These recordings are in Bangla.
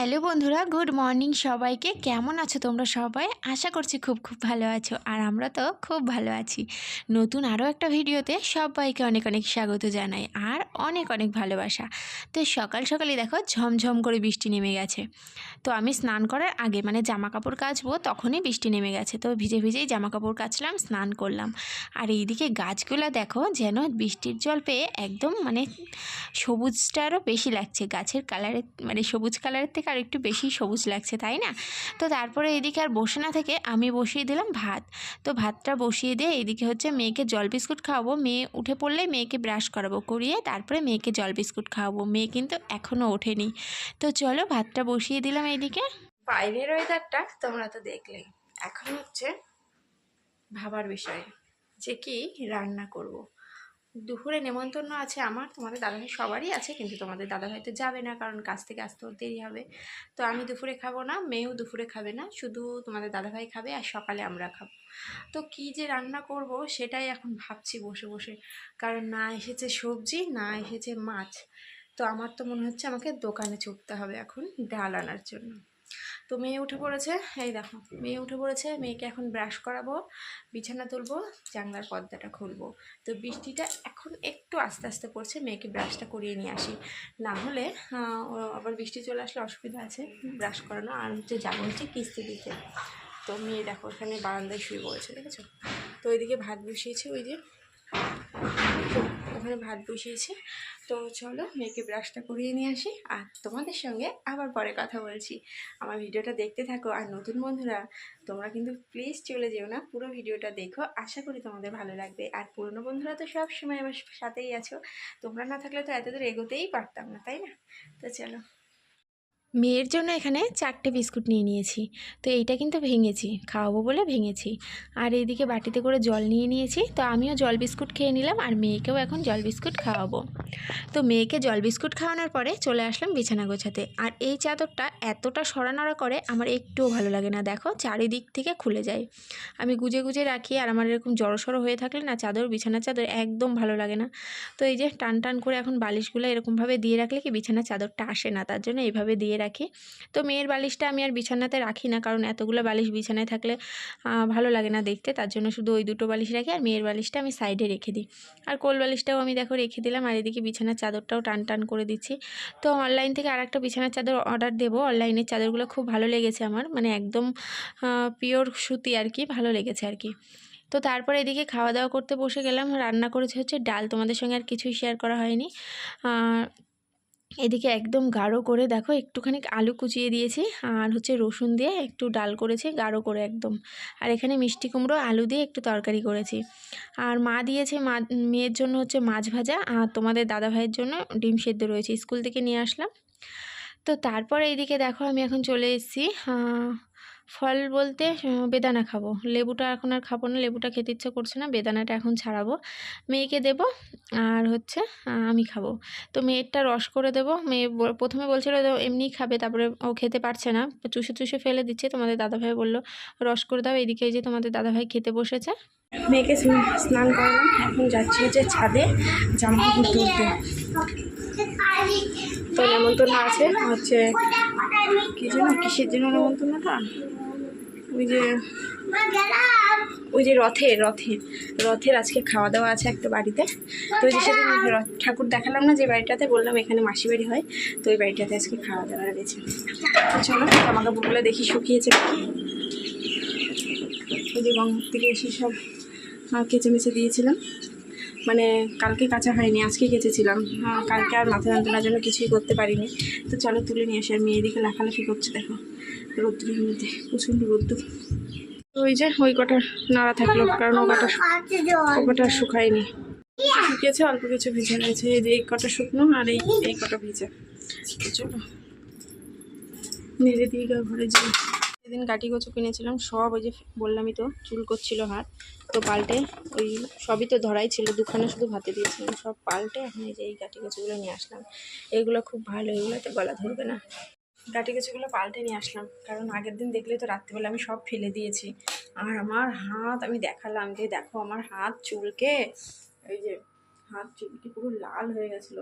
হ্যালো বন্ধুরা, গুড মর্নিং সবাইকে। কেমন আছো তোমরা সবাই? আশা করছি খুব খুব ভালো আছো। আর আমরা তো খুব ভালো আছি। নতুন আরও একটা ভিডিওতে সবাইকে অনেক অনেক স্বাগত জানাই আর অনেক অনেক ভালোবাসা। তো সকাল সকালে দেখো ঝমঝম করে বৃষ্টি নেমে গেছে। তো আমি স্নান করার আগে মানে জামা কাপড় কাচবো তখনই বৃষ্টি নেমে গেছে। তো ভিজে ভিজেই জামা কাপড় কাচলাম, স্নান করলাম। আর এইদিকে গাছগুলো দেখো যেন বৃষ্টির জল পেয়ে একদম মানে সবুজটা আরও বেশি লাগছে। গাছের কালারের মানে সবুজ কালারের থেকে আর একটু বেশি সবুজ লাগছে, তাই না? তো তারপরে এদিকে আর বসে না থেকে আমি বসিয়ে দিলাম ভাত। তো ভাতটা বসিয়ে দিয়ে এদিকে হচ্ছে মেয়েকে জল বিস্কুট খাওয়াবো। মেয়ে উঠে পড়লেই মেয়েকে ব্রাশ করাবো, করিয়ে তারপরে মেয়েকে জল বিস্কুট খাওয়াবো। মেয়ে কিন্তু এখনও ওঠেনি। তো চলো ভাতটা বসিয়ে দিলাম এইদিকে বাইরের ওয়েদারটা তোমরা তো দেখলেই। এখন হচ্ছে ভাবার বিষয় যে কি রান্না করব। দুপুরে নেমন্তন্ন আছে আমার, তোমাদের দাদাভাই সবারই আছে, কিন্তু তোমাদের দাদাভাই তো যাবে না, কারণ কাজ থেকে আসতে দেরি হবে। তো আমি দুপুরে খাব না, মেয়েও দুপুরে খাবে না, শুধু তোমাদের দাদাভাই খাবে আর সকালে আমরা খাব। তো কি যে রান্না করব সেটাই এখন ভাবছি বসে বসে, কারণ না এসেছে সবজি, না এসেছে মাছ। তো আমার তো মনে হচ্ছে আমাকে দোকানে ছুটতে হবে এখন, ডাল আনার জন্য। তো মেয়ে উঠে পড়েছে, এই দেখো, মেয়ে উঠে পড়েছে, মেয়েকে এখন ব্রাশ করাবো, বিছানা তুলবো, জানলার পর্দাটা খুলবো। তো বৃষ্টিটা এখন একটু আস্তে আস্তে পড়ছে, মেয়েকে ব্রাশটা করিয়ে নিয়ে আসি। না হলে আবার বৃষ্টি চলে আসলে অসুবিধা আছে ব্রাশ করানো, আর হচ্ছে যাব হচ্ছে কিস্তি দিতে। তো মেয়ে দেখো এখানে বারান্দায় শুয়ে পড়েছে, দেখেছ? তো ওইদিকে ভাত বসিয়েছে, ওই যে ওখানে ভাত বসিয়েছে। তো চলো মেয়েকে ব্রাশটা করিয়ে নিয়ে আসি। আর তোমাদের সঙ্গে আবার পরে কথা বলছি। আমার ভিডিওটা দেখতে থাকো। আর নতুন বন্ধুরা, তোমরা কিন্তু প্লিজ চলে যেও না। পুরো ভিডিওটা দেখো। আশা করি তোমাদের ভালো লাগবে। আর পুরনো বন্ধুরা তো সব সময় আমার সাথেই আছো। তোমরা না থাকলে তো এতদূর এগোতেই পারতাম না, তাই না? তো চলো। মেয়ের জন্য এখানে চারটে বিস্কুট নিয়ে নিয়েছি। তো এইটা কিন্তু ভেঙেছি, খাওয়াবো বলে ভেঙেছি। আর এইদিকে বাটিতে করে জল নিয়ে নিয়েছি, তো আমিও জল বিস্কুট খেয়ে নিলাম আর মেয়েকেও এখন জল বিস্কুট খাওয়াবো। তো মেয়েকে জল বিস্কুট খাওয়ানোর পরে চলে আসলাম বিছানা গোছাতে। আর এই চাদরটা এতটা সরানড়া করে আমার একটুও ভালো লাগে না, দেখো চারিদিক থেকে খুলে যায়। আমি গুজে গুজে রাখি আর আমার এরকম জড়সড়ো হয়ে থাকলে না চাদর বিছানার চাদর একদম ভালো লাগে না। তো এই যে টান টান করে এখন বালিশগুলো এরকমভাবে দিয়ে রাখলে কি বিছানার চাদরটা আসে না, তার জন্য এইভাবে দিয়ে রাখি। তো মেয়ের বালিশটা আমি আর বিছানাতে রাখি না, কারণ এতগুলো বালিশ বিছানায় থাকলে ভালো লাগে না দেখতে। তার জন্য শুধু ওই দুটো বালিশ রাখি আর মেয়ের বালিশটা আমি সাইডে রেখে দিই। আর কোল বালিশটাও আমি দেখো রেখে দিলাম, আর এদিকে বিছানার চাদরটাও টান টান করে দিচ্ছি। তো অনলাইন থেকে আর একটা বিছানার চাদর অর্ডার দেবো। অনলাইনের চাদরগুলো খুব ভালো লেগেছে আমার মানে একদম পিওর সুতি আর কি, ভালো লেগেছে আর কি। তো তারপরে এদিকে খাওয়া দাওয়া করতে বসে গেলাম, রান্না করেছে হচ্ছে ডাল। তোমাদের সঙ্গে আর কিছুই শেয়ার করা হয়নি। এদিকে একদম গাঢ় করে দেখো, একটুখানি আলু কুচিয়ে দিয়েছি আর হচ্ছে রসুন দিয়ে একটু ডাল করেছি, গাঢ় করে একদম। আর এখানে মিষ্টি কুমড়ো, আলু দিয়ে একটু তরকারি করেছি। আর মা দিয়েছে মা, মেয়ের জন্য হচ্ছে মাছ ভাজা আর তোমাদের দাদা ভাইয়ের জন্য ডিম সেদ্ধ রয়েছে, স্কুল থেকে নিয়ে আসলাম। তো তারপর এইদিকে দেখো আমি এখন চলে এসেছি ফল বলতে বেদানা খাব। লেবুটা এখন আর খাব না লেবুটা খেতে ইচ্ছে করছে না বেদানাটা এখন ছাড়াবো। মেয়েকে দেবো আর হচ্ছে আমি খাব। তো মেয়েরটা রস করে দেবো মেয়ে প্রথমে বলছিল যে এমনিই খাবে তারপরে ও খেতে পারছে না। চুষে চুষে ফেলে দিচ্ছে তোমাদের দাদাভাই বলল রস করে দাও এদিকে এই যে তোমাদের দাদাভাই খেতে বসেছে। মেয়েকে স্নান করালাম এখন যাচ্ছি হচ্ছে ছাদে জামা কাপড় তুলতে। তো নেমন্তন্ন আছে, হচ্ছে কি যেন, কিসের জন্য নেমন্তন্নটা? ওই যে ওই যে রথের রথের রথের আজকে খাওয়া দাওয়া আছে একটা বাড়িতে। তো ওই যে সেদিন রথ- ঠাকুর দেখালাম না যে বাড়িটাতে, বললাম এখানে মাসি বাড়ি হয়, তো ওই বাড়িটাতে আজকে খাওয়া দাওয়া রয়েছে চলো জামা কাপড়গুলো দেখি শুকিয়েছে ওই যে গঙ্গার থেকে এসে সব কেচে মেচে দিয়েছিলাম। মানে কালকে কাঁচা হয়নি, আজকে কেচেছিলাম। কালকে আর মাথা যন্ত্রণার জন্য কিছুই করতে পারিনি। তো চলো তুলে নিয়ে আসি, আর মেয়ে এদিকে লাফালাফি করছে, দেখো। রোদ্রের মধ্যে প্রচণ্ড রোদ্দুর ওই যে, ওই কটা নাড়া থাকল, কারণ ও কটা ও কটা শুকায়নি। শুকিয়েছে, অল্প কিছু ভিজে রয়েছে এই যে, এই কটা শুকনো আর এই এই কটা ভিজে। চলো। নেড়ে দিয়ে ঘরে যাই। সেদিন গাটি কচু কিনেছিলাম, সব ওই যে বললামই তো, চুল করছিল হাত, তো পাল্টে ওই সবই তো ধরাই ছিল, দুখানা শুধু ভাতে দিয়েছিলাম, সব পাল্টে এখন এই যে এই গাটি কচুগুলো নিয়ে আসলাম। এগুলো খুব ভালো, এগুলোতে গলা ধরবে না। গাটি কচুগুলো পাল্টে নিয়ে আসলাম, কারণ আগের দিন দেখলে তো রাত্রিবেলা আমি সব ফেলে দিয়েছি। আর আমার হাত, আমি দেখালাম যে দেখো আমার হাত চুলকে, এই যে হাত চুলকে পুরো লাল হয়ে গেছিল।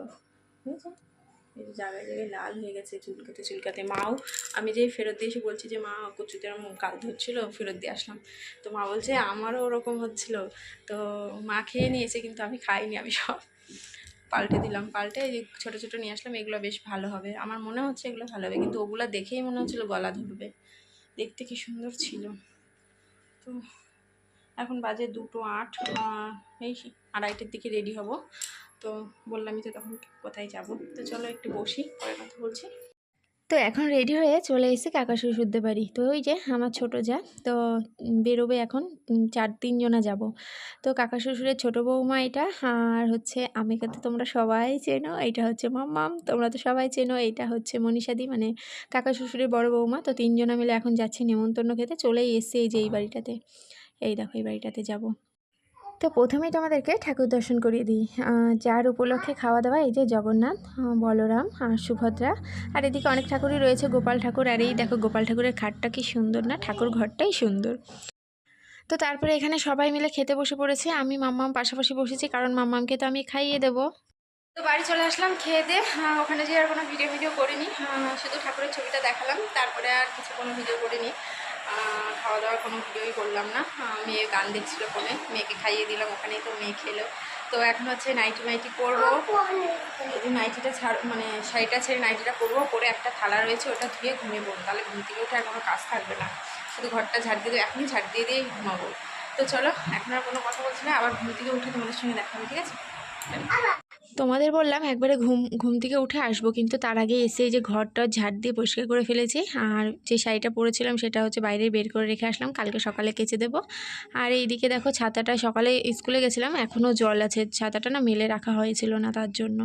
এই যে জায়গায় জায়গায় লাল হয়ে গেছে, চুলকাতে চুলকাতে। মাও, আমি যে ফেরত দিয়ে এসে বলছি যে, মা, কচুতে আমার গাল ধরছিল, ফেরত দিয়ে আসলাম। তো মা বলছে, আমারও ওরকম হচ্ছিল। তো মা খেয়ে নিয়েছে, কিন্তু আমি খাইনি, আমি সব পাল্টে দিলাম, পাল্টে এই যে ছোটো ছোটো নিয়ে আসলাম, এগুলো বেশ ভালো হবে। আমার মনে হচ্ছে এগুলো ভালো হবে, কিন্তু ওগুলো দেখেই মনে হচ্ছিল গলা ধরবে। দেখতে কি সুন্দর ছিল। তো এখন বাজে দুটো আট এই আড়াইটের দিকে রেডি হব। তো বললামই তো তখন কোথায় যাব? তো চলো একটু বসি পরে কথা বলছি। তো এখন রেডি হয়ে চলে এসেছি কাকা শ্বশুরদের বাড়ি। তো ওই যে আমার ছোট যা, তো বেরোবে এখন চার তিনজনা যাব। তো কাকা শ্বশুরের ছোটো বৌমা এটা, আর হচ্ছে আমিকে তো তোমরা সবাই চেনো, এটা হচ্ছে মাম্মাম, তোমরা তো সবাই চেনো, এটা হচ্ছে মনীষাদি মানে কাকা শ্বশুরের বড় বৌমা। তো তিনজনা মিলে এখন যাচ্ছি নেমন্তন্ন খেতে, চলেই এসছে এই যে এই বাড়িটাতে। এই দেখো এই বাড়িটাতে যাব। তো প্রথমেই তোমাদেরকে ঠাকুর দর্শন করিয়ে দিই। যার উপলক্ষে খাওয়া দাওয়া, এই যে জগন্নাথ বলরাম আর সুভদ্রা। আর এদিকে অনেক ঠাকুরই রয়েছে, গোপাল ঠাকুর। আর এই দেখো, গোপাল ঠাকুরের খাটটা কি সুন্দর না? ঠাকুর ঘরটাই সুন্দর। তো তারপরে এখানে সবাই মিলে খেতে বসে পড়েছে। আমি, মাম্মাম পাশাপাশি বসেছি, কারণ মাম্মামকে তো আমি খাইয়ে দেবো। তো বাড়ি চলে আসলাম খেয়ে দিয়ে। ওখানে যে আর কোনো ভিডিও ভিডিও করিনি শুধু ঠাকুরের ছবিটা দেখালাম। তারপরে আর কিছু কোনো ভিডিও করিনি। খাওয়া দাওয়ার কোনো ভিডিওই করলাম না। মেয়ে গান দেখছিল ফোনে, মেয়েকে খাইয়ে দিলাম, ওখানেই তো মেয়ে খেলো। তো এখন হচ্ছে নাইটি মাইটি এই নাইটিটা ছাড় মানে শাড়িটা ছেড়ে নাইটিটা পরবো, পরে একটা থালা রয়েছে, ওটা ধুয়ে ঘুমিয়ে পড়ব। তাহলে ঘুম থেকে আর কোনো কাজ থাকবে না। শুধু ঘরটা ঝাড় দিয়ে এখনই ঝাড় দিয়ে দিয়েই ঘুমাবো। তো চলো, এখন আর কোনো কথা বলছি না, আবার ঘুম থেকে উঠে তোমাদের সঙ্গে দেখা হবে, ঠিক আছে? তোমাদের বললাম একবারে ঘুম ঘুম থেকে উঠে আসব, কিন্তু তার আগে এসে যে ঘরটা ঝাড় দিয়ে পরিষ্কার করে ফেলেছি, আর যে শাড়িটা পরেছিলাম সেটা হচ্ছে বাইরে বের করে রেখে আসলাম, কালকে সকালে কেচে দেবো। আর এইদিকে দেখো ছাতাটা, সকালে স্কুলে গেছিলাম, এখনও জল আছে, ছাতাটা না মেলে রাখা হয়েছিল না তার জন্য।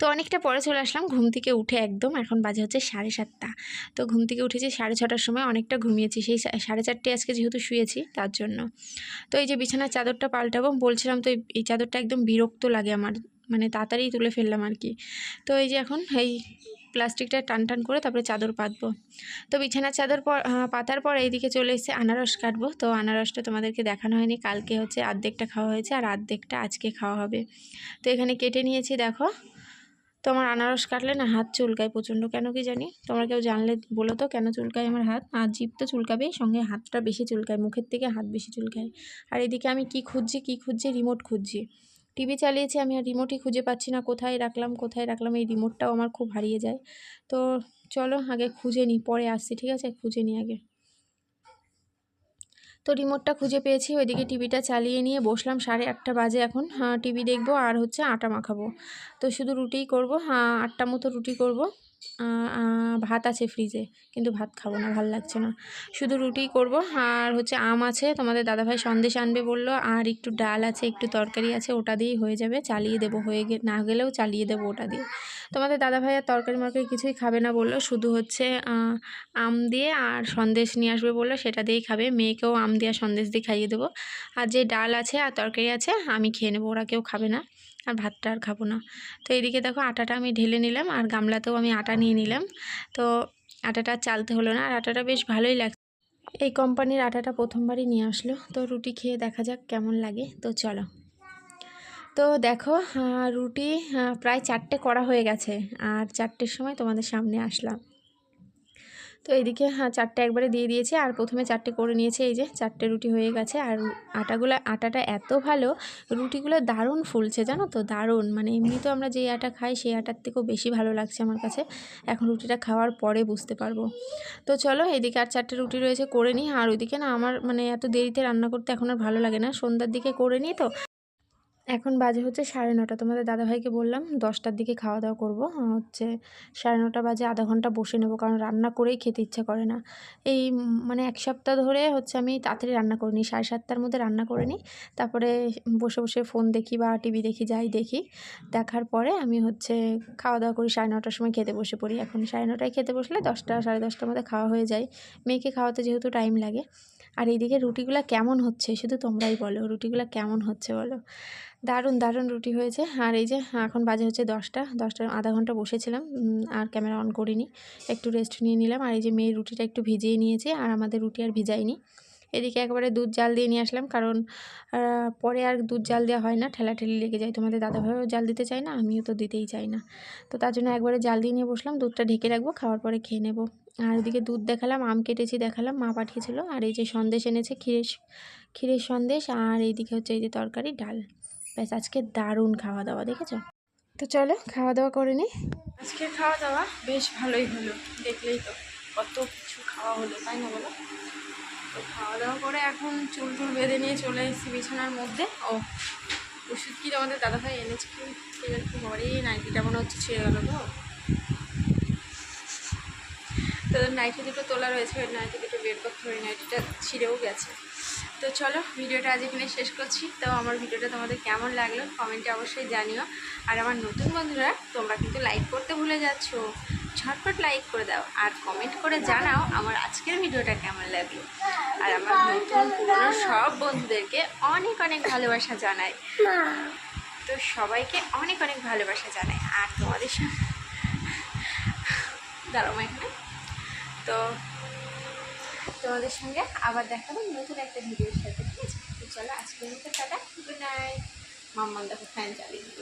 তো অনেকটা পরে চলে আসলাম, ঘুম থেকে উঠে একদম, এখন বাজে হচ্ছে সাড়ে সাতটা। তো ঘুম থেকে উঠেছি সাড়ে ছটার সময়, অনেকটা ঘুমিয়েছি, সেই সাড়ে চারটে আজকে যেহেতু শুয়েছি তার জন্য। তো এই যে বিছানার চাদরটা পাল্টাবো, বলছিলাম তো এই চাদরটা একদম বিরক্ত লাগে আমার মানে তাড়াতাড়ি তুলে ফেললাম আর কি। তো এই যে এখন এই প্লাস্টিকটা টান টান করে তারপরে চাদর পাতবো। তো বিছানার চাদর পাতার পর এইদিকে চলে এসেছে আনারস কাটবো। তো আনারসটা তোমাদেরকে দেখানো হয়নি। কালকে হচ্ছে আর্ধেকটা খাওয়া হয়েছে আর আর্ধেকটা আজকে খাওয়া হবে। তো এখানে কেটে নিয়েছি দেখো। তো আমার আনারস কাটলে না হাত চুলকায় প্রচণ্ড। কেন কি জানি? তোমরা কেউ জানলে বলো তো কেন চুলকায় আমার হাত? আর জিভ তো চুলকাবেই, সঙ্গে হাতটা বেশি চুলকায়, মুখের থেকে হাত বেশি চুলকায়। আর এদিকে আমি কি খুঁজছি কি খুঁজছি? রিমোট খুঁজছি। টিভি চালিয়েছি, আমি আর রিমোটই খুঁজে পাচ্ছি না। কোথায় রাখলাম কোথায় রাখলাম, এই রিমোটটাও আমার খুব হারিয়ে যায়। তো চলো আগে খুঁজে নিই, পরে আসছি, ঠিক আছে? খুঁজে নিই আগে। তো রিমোটটা খুঁজে পেয়েছি, ওইদিকে টিভিটা চালিয়ে নিয়ে বসলাম সাড়ে আটটা বাজে এখন। হ্যাঁ টিভি দেখব আর হচ্ছে আটা মাখাবো। তো শুধু রুটিই করব হ্যাঁ আটটা মতো রুটি করব। ভাত আছে ফ্রিজে কিন্তু ভাত খাব না, ভালো লাগছে না। শুধু রুটিই করব, আর হচ্ছে আম আছে, তোমাদের দাদাভাই সন্দেশ আনবে বলল, আর একটু ডাল আছে, একটু তরকারি আছে, ওটা দিয়েই হয়ে যাবে, চালিয়ে দেবো, হয়ে গে, না গেলেও চালিয়ে দেবো ওটা দিয়ে। তোমাদের দাদাভাই আর তরকারি মরকারি কিছুই খাবে না বলল, শুধু হচ্ছে আম দিয়ে আর সন্দেশ নিয়ে আসবে বলল, সেটা দিয়েই খাবে। মেয়েকেও আম দিয়ে আর সন্দেশ দিয়ে খাইয়ে দেবো। আর যে ডাল আছে আর তরকারি আছে, আমি খেয়ে নেব, ওরা কেউ খাবে না। আর ভাতটা আর খাব না। তো এইদিকে দেখো আটাটা আমি ঢেলে নিলাম, আর গামলাতেও আমি আটা নিয়ে নিলাম। তো আটাটা চালতে হলো না, আর আটাটা বেশ ভালোই লাগছে এই কোম্পানির আটাটা প্রথমবারই নিয়ে আসলো। তো রুটি খেয়ে দেখা যাক কেমন লাগে। তো চলো। তো দেখো আহ, রুটি প্রায় চারটে করা হয়ে গেছে। আর চারটের সময় তোমাদের সামনে আসলাম। তো এইদিকে হ্যাঁ চারটে একবারে দিয়ে দিয়েছি। আর প্রথমে চারটে করে নিয়েছে। এই যে চারটে রুটি হয়ে গেছে। আর আটাগুলো আটাটা এত ভালো রুটিগুলো দারুণ ফুলছে জানো তো? দারুণ। মানে এমনি তো আমরা যেই আটা খাই সেই আটার থেকেও বেশি ভালো লাগছে আমার কাছে। এখন রুটিটা খাওয়ার পরে বুঝতে পারব। তো চলো এদিকে আর চারটে রুটি রয়েছে করে নিই। আর ওইদিকে না আমার মানে এত দেরিতে রান্না করতে এখন আর ভালো লাগে না। সন্ধ্যার দিকে করে নিই তো। এখন বাজে হচ্ছে সাড়ে নটা। তোমাদের দাদাভাইকে বললাম, দশটার দিকে খাওয়া দাওয়া করব হচ্ছে সাড়ে নটা বাজে আধা ঘণ্টা বসে নেব, কারণ রান্না করেই খেতে ইচ্ছা করে না। এই মানে এক সপ্তাহ ধরে হচ্ছে আমি তাড়াতাড়ি রান্না করে নিই, সাড়ে সাতটার মধ্যে রান্না করে নিই। তারপরে বসে বসে ফোন দেখি বা টিভি দেখি, যাই দেখি। দেখার পরে আমি হচ্ছে খাওয়া দাওয়া করি, সাড়ে নটার সময় খেতে বসে পড়ি। এখন সাড়ে নটায় খেতে বসলে দশটা, সাড়ে দশটার মধ্যে খাওয়া হয়ে যায়। মেয়েকে খাওয়াতে যেহেতু টাইম লাগে। আর এইদিকে রুটিগুলো কেমন হচ্ছে, শুধু তোমরাই বলো, রুটিগুলো কেমন হচ্ছে বলো? দারুণ দারুণ রুটি হয়েছে। আর এই যে এখন বাজে হচ্ছে দশটা। দশটা আধা ঘণ্টা বসেছিলাম। আর ক্যামেরা অন করিনি। একটু রেস্ট নিয়ে নিলাম। আর এই যে, মেয়ের রুটিটা একটু ভিজিয়ে নিয়েছে। আর আমাদের রুটি আর ভিজাইনি এদিকে একবারে দুধ জাল দিয়ে নিয়ে আসলাম। কারণ পরে আর দুধ জাল দেওয়া হয় না। ঠেলা ঠেলি লেগে যায়। তোমাদের দাদাভাইও জাল দিতে চায় না। আমিও তো দিতেই চাই না। তো তার জন্য একবারে জাল দিয়ে নিয়ে বসলাম। দুধটা ঢেকে রাখব। খাওয়ার পরে খেয়ে নেব। আর এদিকে দুধ দেখালাম। আম কেটেছি দেখালাম। মা পাঠিয়েছিল। আর এই যে, সন্দেশ এনেছে ক্ষীরের ক্ষীরের সন্দেশ। আর এইদিকে হচ্ছে এই যে, তরকারি, ডাল। ব্যাস আজকে দারুণ খাওয়া দাওয়া দেখেছ? তো চলো খাওয়া দাওয়া করে নিই আজকে খাওয়া দাওয়া বেশ ভালোই হলো দেখলেই তো। কত কিছু খাওয়া হলো তাই না বলো? তো খাওয়া দাওয়া করে এখন চুল টুল বেঁধে নিয়ে চলে এসেছি বিছানার মধ্যে। ও ওষুধ কি তোমাদের দাদাভাই এনেছে কি? কি নাইটিটা মনে হচ্ছে ছিঁড়ে গেলো তো। তো নাইটি দুটো তোলা রয়েছে ওই নাইটি দুটো বের করতে হবে নাইটিটা ছিঁড়েও গেছে। তো চলো ভিডিওটা আজ এখানে শেষ করছি। তো আমার ভিডিওটা তোমাদের কেমন লাগল কমেন্টে অবশ্যই জানিও। আর আমার নতুন বন্ধুরা, তোমরা কিন্তু লাইক করতে ভুলে যাচ্ছ। ঝটপট লাইক করে দাও আর কমেন্ট করে জানাও আমার আজকের ভিডিওটা কেমন লাগল। আর আমার নতুন পুরনো সব বন্ধুদেরকে অনেক অনেক ভালোবাসা জানাই। তো সবাইকে অনেক অনেক ভালোবাসা জানাই। আর তোমাদের মা এখানে। তো তোমাদের সঙ্গে আবার দেখাবো নতুন একটা ভিডিওর সাথে, ঠিক আছে? চলো, আজকের মতো টাটা গুড নাইট মাম্মান দেখো ফ্যান চালিয়ে দিল